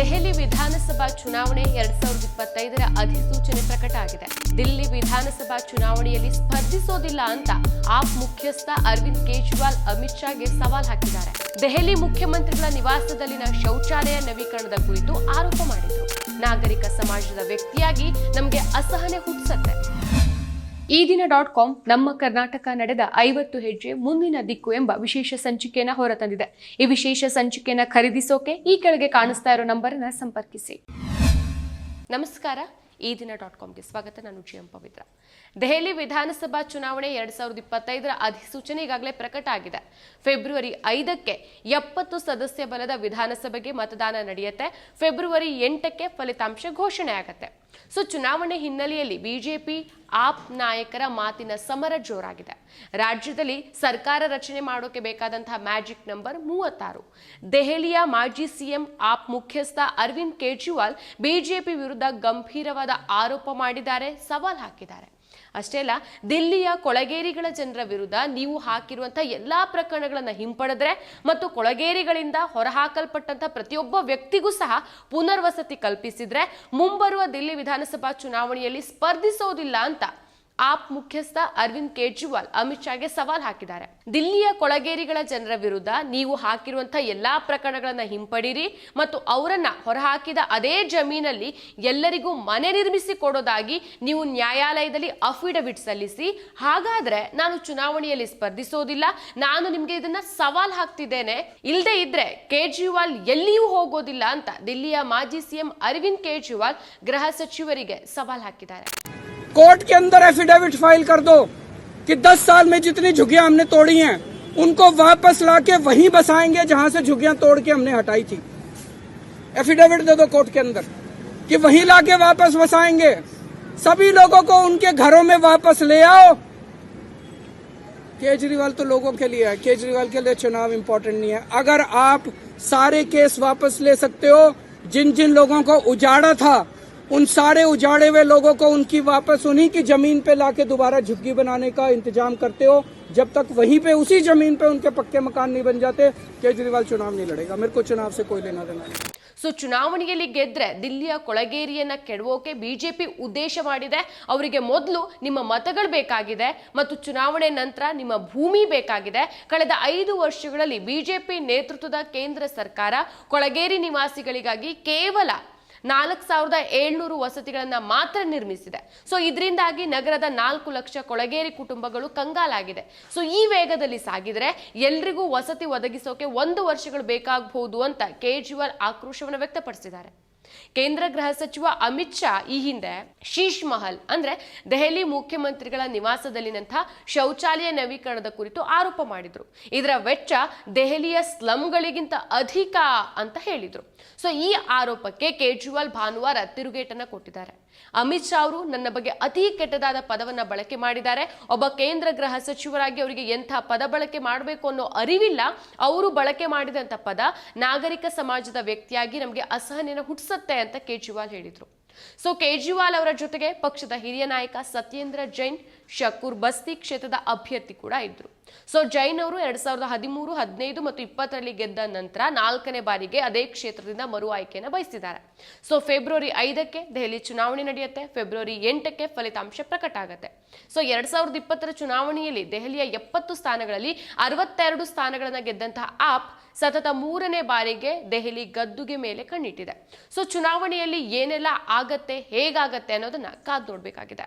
ದೆಹಲಿ ವಿಧಾನಸಭಾ ಚುನಾವಣೆ ಎರಡ್ ಸಾವಿರದ ಇಪ್ಪತ್ತೈದರ ಅಧಿಸೂಚನೆ ಪ್ರಕಟ ಆಗಿದೆ. ದಿಲ್ಲಿ ವಿಧಾನಸಭಾ ಚುನಾವಣೆಯಲ್ಲಿ ಸ್ಪರ್ಧಿಸೋದಿಲ್ಲ ಅಂತ ಆಪ್ ಮುಖ್ಯಸ್ಥ ಅರವಿಂದ್ ಕೇಜ್ರಿವಾಲ್ ಅಮಿತ್ ಶಾಗೆ ಸವಾಲ್ ಹಾಕಿದ್ದಾರೆ. ದೆಹಲಿ ಮುಖ್ಯಮಂತ್ರಿಗಳ ನಿವಾಸದಲ್ಲಿನ ಶೌಚಾಲಯ ನವೀಕರಣದ ಕುರಿತು ಆರೋಪ ಮಾಡಿದರು. ನಾಗರಿಕ ಸಮಾಜದ ವ್ಯಕ್ತಿಯಾಗಿ ನಮಗೆ ಅಸಹನೆ ಹುಟ್ಟಿಸತ್ತೆ ಈ ದಿನ ಡಾಟ್ ಕಾಮ್ ನಮ್ಮ ಕರ್ನಾಟಕ ನಡೆದ ಐವತ್ತು ಹೆಜ್ಜೆ ಮುಂದಿನ ದಿಕ್ಕು ಎಂಬ ವಿಶೇಷ ಸಂಚಿಕೆಯನ್ನು ಹೊರತಂದಿದೆ. ಈ ವಿಶೇಷ ಸಂಚಿಕೆಯನ್ನು ಖರೀದಿಸೋಕೆ ಈ ಕೆಳಗೆ ಕಾಣಿಸ್ತಾ ಇರೋ ನಂಬರನ್ನು ಸಂಪರ್ಕಿಸಿ. ನಮಸ್ಕಾರ. ಈ ದಿನ ಡಾಟ್ ಕಾಮ್ಗೆ ಸ್ವಾಗತ. ನಾನು ಜಿ ಎಂ ಪವಿತ್ರ. ದೆಹಲಿ ವಿಧಾನಸಭಾ ಚುನಾವಣೆ ಎರಡ್ ಸಾವಿರದ ಇಪ್ಪತ್ತೈದರ ಅಧಿಸೂಚನೆ ಈಗಾಗಲೇ ಪ್ರಕಟ ಆಗಿದೆ. ಫೆಬ್ರವರಿ ಐದಕ್ಕೆ ಎಪ್ಪತ್ತು ಸದಸ್ಯ ಬಲದ ವಿಧಾನಸಭೆಗೆ ಮತದಾನ ನಡೆಯುತ್ತೆ. ಫೆಬ್ರವರಿ ಎಂಟಕ್ಕೆ ಫಲಿತಾಂಶ ಘೋಷಣೆ ಆಗತ್ತೆ. ಸೊ ಚುನಾವಣೆ ಹಿನ್ನೆಲೆಯಲ್ಲಿ ಬಿಜೆಪಿ ಆಪ್ ನಾಯಕರ ಮಾತಿನ ಸಮರ ಜೋರಾಗಿದೆ. ರಾಜ್ಯದಲ್ಲಿ ಸರ್ಕಾರ ರಚನೆ ಮಾಡೋಕೆ ಬೇಕಾದಂತಹ ಮ್ಯಾಜಿಕ್ ನಂಬರ್ ಮೂವತ್ತಾರು. ದೆಹಲಿಯ ಮಾಜಿ ಸಿಎಂ ಆಪ್ ಮುಖ್ಯಸ್ಥ ಅರವಿಂದ್ ಕೇಜ್ರಿವಾಲ್ ಬಿಜೆಪಿ ವಿರುದ್ಧ ಗಂಭೀರವಾದ ಆರೋಪ ಮಾಡಿದ್ದಾರೆ, ಸವಾಲ್ ಹಾಕಿದ್ದಾರೆ. ಅಷ್ಟೇ ಅಲ್ಲ, ದಿಲ್ಲಿಯ ಕೊಳಗೇರಿಗಳ ಜನರ ವಿರುದ್ಧ ನೀವು ಹಾಕಿರುವಂತಹ ಎಲ್ಲಾ ಪ್ರಕರಣಗಳನ್ನು ಹಿಂಪಡೆದ್ರೆ ಮತ್ತು ಕೊಳಗೇರಿಗಳಿಂದ ಹೊರಹಾಕಲ್ಪಟ್ಟಂತ ಪ್ರತಿಯೊಬ್ಬ ವ್ಯಕ್ತಿಗೂ ಸಹ ಪುನರ್ವಸತಿ ಕಲ್ಪಿಸಿದ್ರೆ ಮುಂಬರುವ ದಿಲ್ಲಿ ವಿಧಾನಸಭಾ ಚುನಾವಣೆಯಲ್ಲಿ ಸ್ಪರ್ಧಿಸೋದಿಲ್ಲ ಅಂತ ಆಪ್ ಮುಖ್ಯಸ್ಥ ಅರವಿಂದ್ ಕೇಜ್ರಿವಾಲ್ ಅಮಿತ್ ಶಾಗೆ ಸವಾಲ್ ಹಾಕಿದ್ದಾರೆ. ದಿಲ್ಲಿಯ ಕೊಳಗೇರಿಗಳ ಜನರ ವಿರುದ್ಧ ನೀವು ಹಾಕಿರುವಂತಹ ಎಲ್ಲಾ ಪ್ರಕರಣಗಳನ್ನ ಹಿಂಪಡೀರಿ ಮತ್ತು ಅವರನ್ನ ಹೊರಹಾಕಿದ ಅದೇ ಜಮೀನಲ್ಲಿ ಎಲ್ಲರಿಗೂ ಮನೆ ನಿರ್ಮಿಸಿ ಕೊಡೋದಾಗಿ ನೀವು ನ್ಯಾಯಾಲಯದಲ್ಲಿ ಅಫಿಡವಿಟ್ ಸಲ್ಲಿಸಿ, ಹಾಗಾದ್ರೆ ನಾನು ಚುನಾವಣೆಯಲ್ಲಿ ಸ್ಪರ್ಧಿಸೋದಿಲ್ಲ, ನಾನು ನಿಮ್ಗೆ ಇದನ್ನ ಸವಾಲ್ ಹಾಕ್ತಿದ್ದೇನೆ. ಇಲ್ಲದೆ ಇದ್ರೆ ಕೇಜ್ರಿವಾಲ್ ಎಲ್ಲಿಯೂ ಹೋಗೋದಿಲ್ಲ ಅಂತ ದಿಲ್ಲಿಯ ಮಾಜಿ ಸಿಎಂ ಅರವಿಂದ್ ಕೇಜ್ರಿವಾಲ್ ಗೃಹ ಸಚಿವರಿಗೆ ಸವಾಲ್ ಹಾಕಿದ್ದಾರೆ. कोर्ट के अंदर एफिडेविट फ़ाइल कर दो कि 10 साल में जितनी झुग्गियाँ हमने तोड़ी हैं, उनको वापस लाके वहीं बसाएँगे जहाँ से झुग्गियाँ तोड़ के हमने हटाई थी। एफिडेविट दे दो कोर्ट के अंदर कि वहीं लाके वापस बसाएँगे। सभी लोगों को उनके घरों में वापस ले आओ। केजरीवाल तो लोगों के लिए है। केजरीवाल के लिए चुनाव इम्पोर्टेंट नहीं है। अगर आप सारे केस वापस ले सकते हो, जिन जिन लोगों को उजाड़ा था उन सारे उजाड़े हुए लोगों को उनकी वापस उन्हीं की जमीन पे लाके दोबारा झुग्गी बनाने का इंतजाम करते हो जब तक वहीं पे उसी जमीन पे उनके पक्के मकान नहीं बन जाते केजरीवाल चुनाव नहीं लड़ेगा मेरे को चुनाव से कोई लेना देना नहीं ಸೊ ಚುನಾವಣೆಯಲ್ಲಿ ಗೆದ್ರೆ ದಿಲ್ಲಿಯ ಕೊಳಗೇರಿಯನ್ನ ಕೆಡವೋಕೆ ಬಿಜೆಪಿ ಉದ್ದೇಶ ಮಾಡಿದೆ ಅವರಿಗೆ ಮೊದಲು ನಿಮ್ಮ ಮತಗಳು ಬೇಕಾಗಿದೆ ಮತ್ತು ಚುನಾವಣೆ ನಂತರ ನಿಮ್ಮ ಭೂಮಿ ಬೇಕಾಗಿದೆ ಕಳೆದ ಐದು ವರ್ಷಗಳಲ್ಲಿ ಬಿಜೆಪಿ ನೇತೃತ್ವದ ಕೇಂದ್ರ ಸರ್ಕಾರ ಕೊಳಗೇರಿ ನಿವಾಸಿಗಳಿಗಾಗಿ ಕೇವಲ ನಾಲ್ಕು ಸಾವಿರದ ಏಳ್ನೂರು ವಸತಿಗಳನ್ನ ಮಾತ್ರ ನಿರ್ಮಿಸಿದೆ. ಸೊ ಇದರಿಂದಾಗಿ ನಗರದ ನಾಲ್ಕು ಲಕ್ಷ ಕೊಳಗೇರಿ ಕುಟುಂಬಗಳು ಕಂಗಾಲಾಗಿದೆ. ಸೊ ಈ ವೇಗದಲ್ಲಿ ಸಾಗಿದ್ರೆ ಎಲ್ರಿಗೂ ವಸತಿ ಒದಗಿಸೋಕೆ ಒಂದು ವರ್ಷಗಳು ಬೇಕಾಗಬಹುದು ಅಂತ ಕೇಜ್ರಿವಾಲ್ ಆಕ್ರೋಶವನ್ನು ವ್ಯಕ್ತಪಡಿಸಿದ್ದಾರೆ. ಕೇಂದ್ರ ಗೃಹ ಸಚಿವ ಅಮಿತ್ ಶಾ ಈ ಹಿಂದೆ ಶೀಶ್ ಮಹಲ್, ಅಂದ್ರೆ ದೆಹಲಿ ಮುಖ್ಯಮಂತ್ರಿಗಳ ನಿವಾಸದಲ್ಲಿನಂತಹ ಶೌಚಾಲಯ ನವೀಕರಣದ ಕುರಿತು ಆರೋಪ ಮಾಡಿದ್ರು. ಇದರ ವೆಚ್ಚ ದೆಹಲಿಯ ಸ್ಲಮ್ಗಳಿಗಿಂತ ಅಧಿಕ ಅಂತ ಹೇಳಿದ್ರು. ಸೊ, ಈ ಆರೋಪಕ್ಕೆ ಕೇಜ್ರಿವಾಲ್ ಭಾನುವಾರ ತಿರುಗೇಟನ್ನ ಕೊಟ್ಟಿದ್ದಾರೆ. ಅಮಿತ್ ಶಾ ಅವರು ನನ್ನ ಬಗ್ಗೆ ಅತಿ ಕೆಟ್ಟದಾದ ಪದವನ್ನ ಬಳಕೆ ಮಾಡಿದ್ದಾರೆ. ಒಬ್ಬ ಕೇಂದ್ರ ಗೃಹ ಸಚಿವರಾಗಿ ಅವರಿಗೆ ಎಂಥ ಪದ ಬಳಕೆ ಮಾಡಬೇಕು ಅನ್ನೋ ಅರಿವಿಲ್ಲ. ಅವರು ಬಳಕೆ ಮಾಡಿದಂಥ ಪದ ನಾಗರಿಕ ಸಮಾಜದ ವ್ಯಕ್ತಿಯಾಗಿ ನಮಗೆ ಅಸಹನೆಯನ್ನು ಹುಟ್ಟಿಸುತ್ತೆ ಅಂತ ಕೇಜ್ರಿವಾಲ್ ಹೇಳಿದ್ರು. ಸೊ ಕೇಜ್ರಿವಾಲ್ ಅವರ ಜೊತೆಗೆ ಪಕ್ಷದ ಹಿರಿಯ ನಾಯಕ ಸತ್ಯೇಂದ್ರ ಜೈನ್, ಶಕೂರ್ ಬಸ್ತಿ ಕ್ಷೇತ್ರದ ಅಭ್ಯರ್ಥಿ ಕೂಡ ಇದ್ರು. ಸೊ ಜೈನ್ ಅವರು ಎರಡ್ ಸಾವಿರದ ಹದಿಮೂರು, ಹದಿನೈದು ಮತ್ತು ಇಪ್ಪತ್ತರಲ್ಲಿ ಗೆದ್ದ ನಂತರ ನಾಲ್ಕನೇ ಬಾರಿಗೆ ಅದೇ ಕ್ಷೇತ್ರದಿಂದ ಮರು ಆಯ್ಕೆಯನ್ನು ಬಯಸಿದ್ದಾರೆ ಸೊ ಫೆಬ್ರವರಿ ಐದಕ್ಕೆ ದೆಹಲಿ ಚುನಾವಣೆ ನಡೆಯುತ್ತೆ, ಫೆಬ್ರವರಿ ಎಂಟಕ್ಕೆ ಫಲಿತಾಂಶ ಪ್ರಕಟ ಆಗುತ್ತೆ. ಸೊ ಎರಡ್ ಸಾವಿರದ ಇಪ್ಪತ್ತರ ಚುನಾವಣೆಯಲ್ಲಿ ದೆಹಲಿಯ ಎಪ್ಪತ್ತು ಸ್ಥಾನಗಳಲ್ಲಿ ಅರವತ್ತೆರಡು ಸ್ಥಾನಗಳನ್ನು ಗೆದ್ದಂತಹ ಆಪ್ ಸತತ ಮೂರನೇ ಬಾರಿಗೆ ದೆಹಲಿ ಗದ್ದುಗೆ ಮೇಲೆ ಕಣ್ಣಿಟ್ಟಿದೆ. ಸೊ ಚುನಾವಣೆಯಲ್ಲಿ ಏನೆಲ್ಲ ಆಗತ್ತೆ, ಹೇಗಾಗತ್ತೆ ಅನ್ನೋದನ್ನ ಕಾದು ನೋಡ್ಬೇಕಾಗಿದೆ.